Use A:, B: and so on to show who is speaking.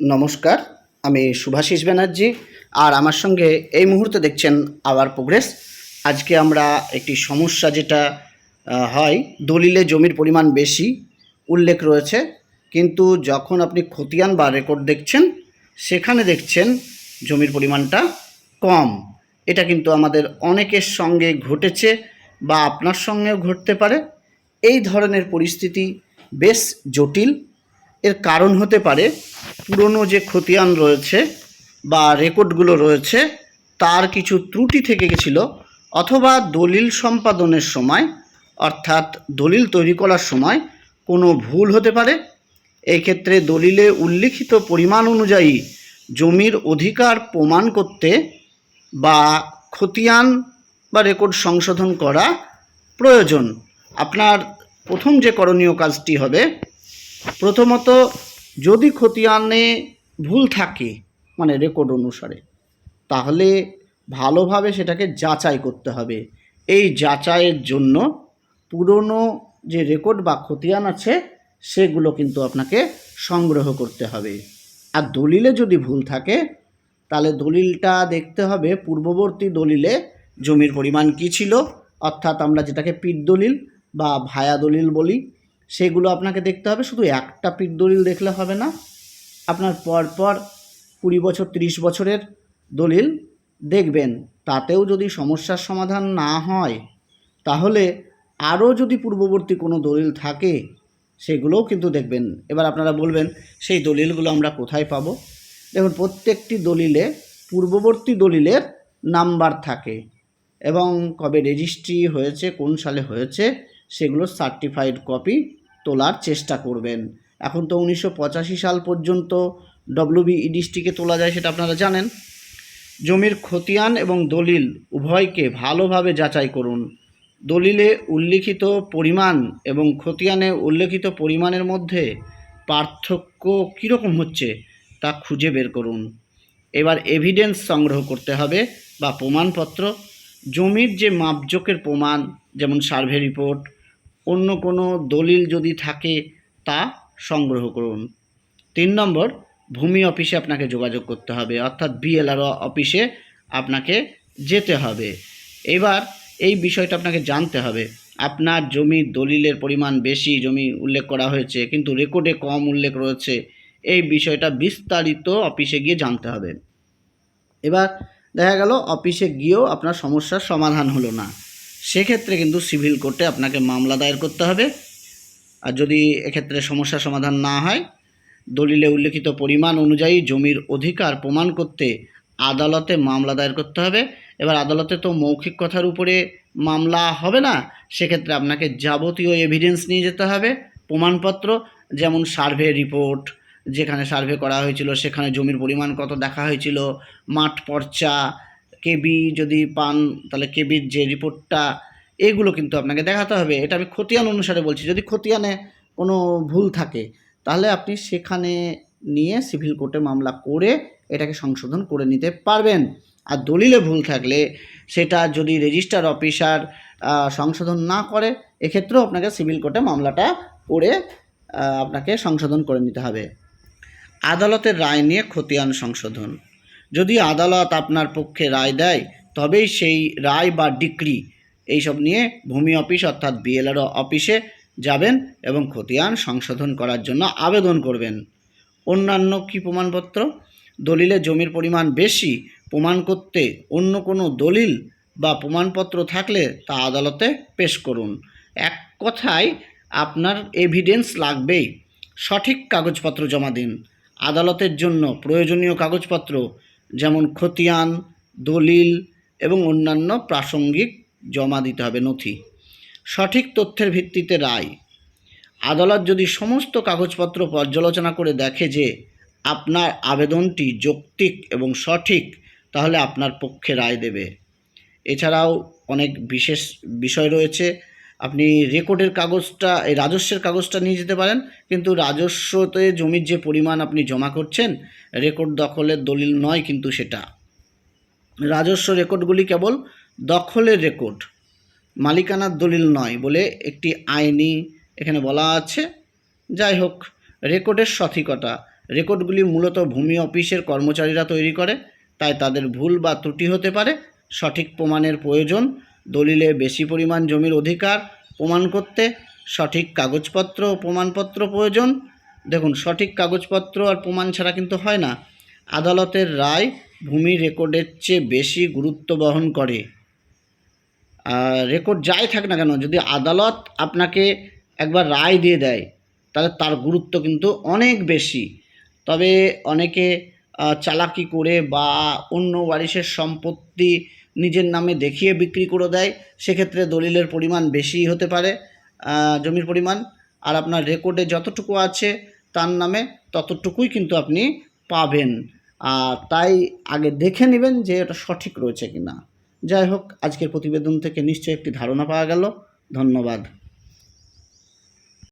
A: নমস্কার, আমি শুভাশিস ব্যানার্জি আর আমার সঙ্গে এই মুহূর্তে দেখছেন আওয়ার প্রোগ্রেস। আজকে আমরা একটি সমস্যা যেটা হয়, দলিলে জমির পরিমাণ বেশি উল্লেখ রয়েছে, কিন্তু যখন আপনি খতিয়ান বা রেকর্ড দেখছেন, সেখানে দেখছেন জমির পরিমাণটা কম। এটা কিন্তু আমাদের অনেকের সঙ্গে ঘটেছে বা আপনার সঙ্গেও ঘটতে পারে। এই ধরনের পরিস্থিতি বেশ জটিল। এর কারণ হতে পারে পুরনো যে খতিয়ান রয়েছে বা রেকর্ডগুলো রয়েছে, তার কিছু ত্রুটি থেকে গেছিল অথবা দলিল সম্পাদনের সময়, অর্থাৎ দলিল তৈরি করার সময় কোনো ভুল হতে পারে। এই ক্ষেত্রে দলিলে উল্লিখিত পরিমাণ অনুযায়ী জমির অধিকার প্রমাণ করতে বা খতিয়ান বা রেকর্ড সংশোধন করা প্রয়োজন। আপনার প্রথম যে করণীয় কাজটি হবে প্রথমত, যদি খতিয়ানে ভুল থাকে মানে রেকর্ড অনুসারে, তাহলে ভালোভাবে সেটাকে যাচাই করতে হবে। এই যাচাইয়ের জন্য পুরনো যে রেকর্ড বা খতিয়ান আছে, সেগুলো কিন্তু আপনাকে সংগ্রহ করতে হবে। আর দলিলে যদি ভুল থাকে, তাহলে দলিলটা দেখতে হবে, পূর্ববর্তী দলিলে জমির পরিমাণ কী ছিল? অর্থাৎ আমরা যেটাকে পিট দলিল বা ভায়া দলিল বলি সেগুলো আপনাকে দেখতে হবে। শুধু একটা পিঠ দলিল দেখলে হবে না, আপনার পরপর কুড়ি বছর, ত্রিশ বছরের দলিল দেখবেন। তাতেও যদি সমস্যার সমাধান না হয়, তাহলে আরও যদি পূর্ববর্তী কোনো দলিল থাকে, সেগুলোও কিন্তু দেখবেন। এবার আপনারা বলবেন, সেই দলিলগুলো আমরা কোথায় পাবো? দেখুন, প্রত্যেকটি দলিলে পূর্ববর্তী দলিলের নাম্বার থাকে। এবং কবে রেজিস্ট্রি হয়েছে, কোন সালে হয়েছে সেগুলো সার্টিফাইড কপি তোলার চেষ্টা করবেন। এখন তো উনিশশো পঁচাশি সাল পর্যন্ত ডব্লিউবি ইডিসটিকে তোলা যায় সেটা আপনারা জানেন। জমির খতিয়ান এবং দলিল উভয়কে ভালোভাবে যাচাই করুন। দলিলে উল্লিখিত পরিমাণ এবং খতিয়ানে উল্লেখিত পরিমাণের মধ্যে পার্থক্য কীরকম হচ্ছে তা খুঁজে বের করুন। এবার এভিডেন্স সংগ্রহ করতে হবে বা প্রমাণপত্র। জমির যে মাপজোকের প্রমাণ, যেমন সার্ভে রিপোর্ট অন্য কোনো দলিল যদি থাকে তা সংগ্রহ করুন। তিন নম্বর, ভূমি অফিসে আপনাকে যোগাযোগ করতে হবে, অর্থাৎ বিএলআর অফিসে আপনাকে যেতে হবে। এবার এই বিষয়টা আপনাকে জানতে হবে। আপনার জমির দলিলের পরিমাণ বেশি, জমি উল্লেখ করা হয়েছে, কিন্তু রেকর্ডে কম উল্লেখ রয়েছে, এই বিষয়টা বিস্তারিত অফিসে গিয়ে জানতে হবে। এবার দেখা গেল, অফিসে গিয়েও আপনার সমস্যার সমাধান হলো না। সেক্ষেত্রে কিন্তু সিভিল কোর্টে আপনাকে মামলা দায়ের করতে হবে। আর যদি এক্ষেত্রে সমস্যার সমাধান না হয়, দলিলে উল্লেখিত পরিমাণ অনুযায়ী জমির অধিকার প্রমাণ করতে আদালতে মামলা দায়ের করতে হবে। এবার আদালতে তো মৌখিক কথার উপরে মামলা হবে না, সেক্ষেত্রে আপনাকে যাবতীয় এভিডেন্স নিয়ে যেতে হবে। প্রমাণপত্র, যেমন সার্ভে রিপোর্ট যেখানে সার্ভে করা হয়েছিল, সেখানে জমির পরিমাণ কত দেখা হয়েছিল, মাঠ পর্চা কেবি যদি পান, তাহলে কেবির যে রিপোর্টটা, এগুলো কিন্তু আপনাকে দেখাতে হবে। এটা আমি খতিয়ান অনুসারে বলছি। যদি খতিয়ানে কোনো ভুল থাকে, তাহলে আপনি সেখানে নিয়ে সিভিল কোর্টে মামলা করে এটাকে সংশোধন করে নিতে পারবেন। আর দলিলে ভুল থাকলে সেটা যদি রেজিস্টার অফিসার সংশোধন না করে, এক্ষেত্রেও আপনাকে সিভিল কোর্টে মামলাটা করে আপনাকে সংশোধন করে নিতে হবে। আদালতের রায় নিয়ে খতিয়ান সংশোধন। যদি আদালত আপনার পক্ষে রায় দেয়, তবেই সেই রায় বা ডিক্রি এইসব নিয়ে ভূমি অফিস অর্থাৎ বিএলআরও অফিসে যাবেন এবং খতিয়ান সংশোধন করার জন্য আবেদন করবেন। অন্যান্য কি প্রমাণপত্র? দলিলে জমির পরিমাণ বেশি প্রমাণ করতে অন্য কোনো দলিল বা প্রমাণপত্র থাকলে তা আদালতে পেশ করুন। এক কথায়, আপনার এভিডেন্স লাগবেই। সঠিক কাগজপত্র জমা দিন। আদালতের জন্য প্রয়োজনীয় কাগজপত্র যেমন খতিয়ান, দলিল এবং অন্যান্য প্রাসঙ্গিক জমা দিতে হবে নথি। সঠিক তথ্যের ভিত্তিতে রায়। আদালত যদি সমস্ত কাগজপত্র পর্যালোচনা করে দেখে যে আপনার আবেদনটি যৌক্তিক এবং সঠিক, তাহলে আপনার পক্ষে রায় দেবে। এছাড়াও অনেক বিশেষ বিষয় রয়েছে আপনি রেকর্ডের কাগজটা, এই রাজস্বের কাগজটা নিয়ে যেতে পারেন। কিন্তু রাজস্বতে জমির যে পরিমাণ আপনি জমা করছেন, রেকর্ড দখলের দলিল নয় কিন্তু সেটা। রাজস্ব রেকর্ডগুলি কেবল দখলের রেকর্ড, মালিকানার দলিল নয় বলে একটি আইনি এখানে বলা আছে। যাই হোক, রেকর্ডের সঠিকতা, রেকর্ডগুলি মূলত ভূমি অফিসের কর্মচারীরা তৈরি করে, তাই তাদের ভুল বা ত্রুটি হতে পারে। সঠিক প্রমাণের প্রয়োজন দলিলে বেশি পরিমাণ জমির অধিকার প্রমাণ করতে সঠিক কাগজপত্র ও প্রমাণপত্র প্রয়োজন। দেখুন, সঠিক কাগজপত্র আর প্রমাণ ছাড়া কিন্তু হয় না। আদালতের রায় ভূমি রেকর্ডের চেয়ে বেশি গুরুত্ব বহন করে। রেকর্ড যাই থাক না কেন, যদি আদালত আপনাকে একবার রায় দিয়ে দেয়, তাহলে তার গুরুত্ব কিন্তু অনেক বেশি। তবে অনেকে চালাকি করে বা অন্য ওয়ারিশের সম্পত্তি নিজের নামে দেখিয়ে বিক্রি করে দেয়, সেক্ষেত্রে দলিলের পরিমাণ বেশি হতে পারে জমির পরিমাণ। আর আপনার রেকর্ডে যতটুকু আছে তার নামে ততটুকুই কিন্তু আপনি পাবেন। আর তাই আগে দেখে নেবেন যে এটা সঠিক রয়েছে কি না যাই হোক, আজকের প্রতিবেদন থেকে নিশ্চয়ই একটি ধারণা পাওয়া গেল। ধন্যবাদ।